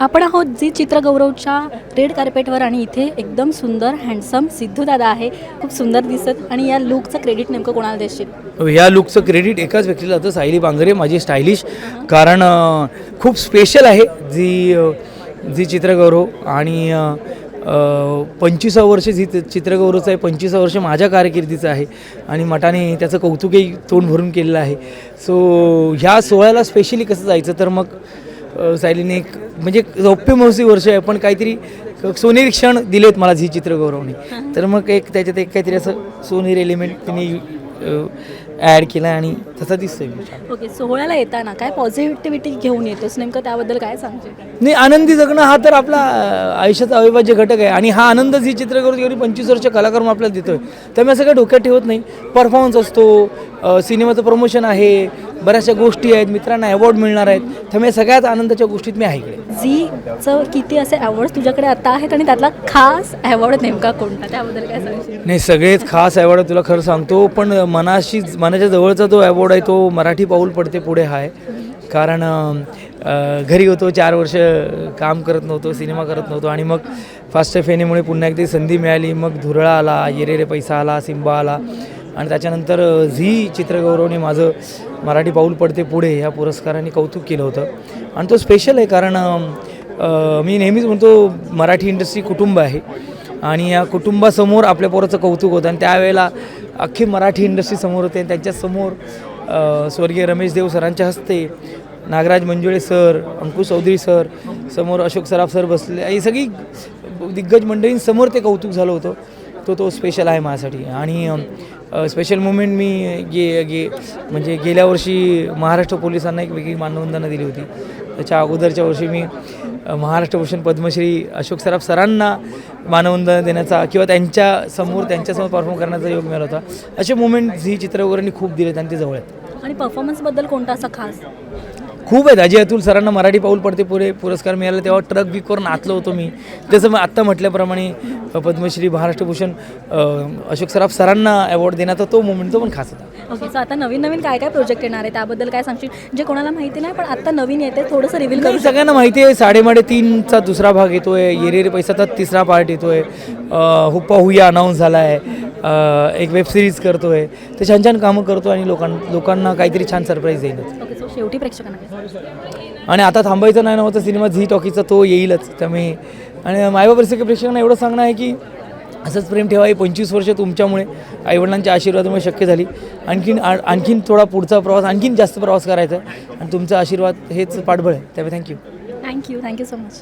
आपण आहोत जी चित्रगौरवच्या रेड कार्पेटवर आणि इथे एकदम सुंदर हँडसम सिद्धू दादा आहे. खूप सुंदर दिसत आणि या लुकचं क्रेडिट नेमकं कोणाला देशील? या लुकचं क्रेडिट एकाच व्यक्तीला जातं सायली बांगरे माझी स्टायलिश कारण खूप स्पेशल आहे जी जी चित्रगौरव आणि पंचवीसा वर्ष जी चित्रगौरवचं आहे पंचवीसा वर्ष माझ्या कारकिर्दीचं आहे आणि मठाने त्याचं कौतुकही तोंड भरून केलेलं आहे. सो ह्या सोहळ्याला स्पेशली कसं जायचं? तर मग सायलीने एक म्हणजे रौप्य महोत्सवी वर्ष आहे पण काहीतरी सोनेरी क्षण दिलेत मला झी चित्रगौरवने तर मग एक त्याच्यात एक काहीतरी असं सोनेरी एलिमेंट तिने ॲड केला आणि तसा दिसतोय मी छान ओके सोहळ्याला येताना काय पॉझिटिव्हिटी घेऊन येतोस नेमकं त्याबद्दल काय सांगशील? नाही आनंदी जगणं हा तर आपला अ, आयुष्याचा अविभाज्य घटक आहे. आणि हा आनंद झी चित्रकौर एवढी पंचवीस वर्ष कलाकार म्हणून आपल्याला देतोय. त्यामुळे असं काही डोक्यात ठेवत नाही. परफॉर्मन्स असतो अ, सिनेमाचं प्रमोशन आहे बऱ्याचशा गोष्टी आहेत मित्रांना अवॉर्ड मिळणार आहेत. त्यामुळे सगळ्यात आनंदाच्या गोष्टीत मी आहे इकडे. झीचं किती असे अवॉर्ड तुझ्याकडे आता आहेत आणि त्यातला खास अवॉर्ड नेमका कोणता? त्याबद्दल काय सांगशील? नाही सगळेच खास अवॉर्ड तुला खरं सांगतो पण मनाशी मनाच्या जवळचा जो अवॉर्ड थोडा तो मराठी पाऊल पडते पुढे हा आहे कारण घरी होतो चार वर्ष काम करत नव्हतो सिनेमा करत नव्हतो आणि मग फास्ट फेनेमुळे पुन्हा एकदा संधी मिळाली. मग धुरळा आला येरे रे पैसा आला सिंबा आला आणि त्याच्यानंतर झी चित्रगौरवने माझं मराठी पाऊल पडते पुढे ह्या पुरस्काराने कौतुक केलं होतं. आणि तो स्पेशल आहे कारण मी नेहमीच म्हणतो मराठी इंडस्ट्री कुटुंब आहे आणि या कुटुंबासमोर आपल्या पोराचं कौतुक होतं आणि त्यावेळेला अख्खी मराठी इंडस्ट्री समोर होते आणि त्यांच्यासमोर स्वर्गीय रमेश देव सरांच्या हस्ते नागराज मंजुळे सर अंकुश चौधरी सर समोर अशोक सराफ सर बसले ही सगळी दिग्गज मंडळींसमोर ते कौतुक झालं होतं. तो तो स्पेशल आहे माझ्यासाठी. आणि स्पेशल मुमेंट मी गे गे म्हणजे गेल्या वर्षी महाराष्ट्र पोलिसांना एक वेगळी मानवंदना दिली होती. त्याच्या अगोदरच्या वर्षी मी महाराष्ट्रभूषण महाराष्ट्र भूषण पद्मश्री अशोक सराफ सरांना मानवंदना देण्याचा किंवा त्यांच्यासमोर त्यांच्यासमोर परफॉर्म करण्याचा योग मिळाला होता. असे मुमेंट झी चित्रगौरांनी खूप दिलेत आणि ते जवळ आहेत. आणि परफॉर्मन्सबद्दल कोणता असा खास? खूप आहेत. अजय अतुल सरांना मराठी पाऊल पडते पुरे पुरस्कार मिळाला तेव्हा ट्रक बिकवर नाचलो होतो मी. तसं मग आत्ता म्हटल्याप्रमाणे पद्मश्री महाराष्ट्र भूषण अ, अशोक सराफ सरांना अवॉर्ड देण्याचा तो मोमेंट तो पण खास होता. ओके सो आता नवीन नवीन काय काय प्रोजेक्ट येणार आहे? त्याबद्दल काय सांगशील? जे कोणाला माहिती नाही पण आता नवीन येते थोडंसं रिव्हील करू सगळ्यांना माहिती आहे साडेमाडे तीनचा दुसरा भाग येतोय येरे रे पैसाचा तिसरा पार्ट येतोय. हुप्पा हुया अनाऊन्स झाला आहे एक वेब सिरीज करतोय. ते छान छान कामं करतो आणि लोकां लोकांना काहीतरी छान सरप्राईज देईलच ओके सो शेवटी प्रेक्षकांना? आणि आता थांबायचं नाही नव्हतं सिनेमा झी टॉकीचा तो येईलच. त्यामुळे आणि मायबा परिस्थिती प्रेक्षकांना एवढं सांगणं आहे की असंच प्रेम ठेवा ही पंचवीस वर्ष तुमच्यामुळे आईवडिलांच्या आशीर्वादामुळे शक्य झाली. आणखीन आणखीन थोडा पुढचा प्रवास आणखीन जास्त प्रवास करायचा आहे. आणि तुमचा आशीर्वाद हेच पाठबळ आहे. त्यामुळे thank you thank you thank you so much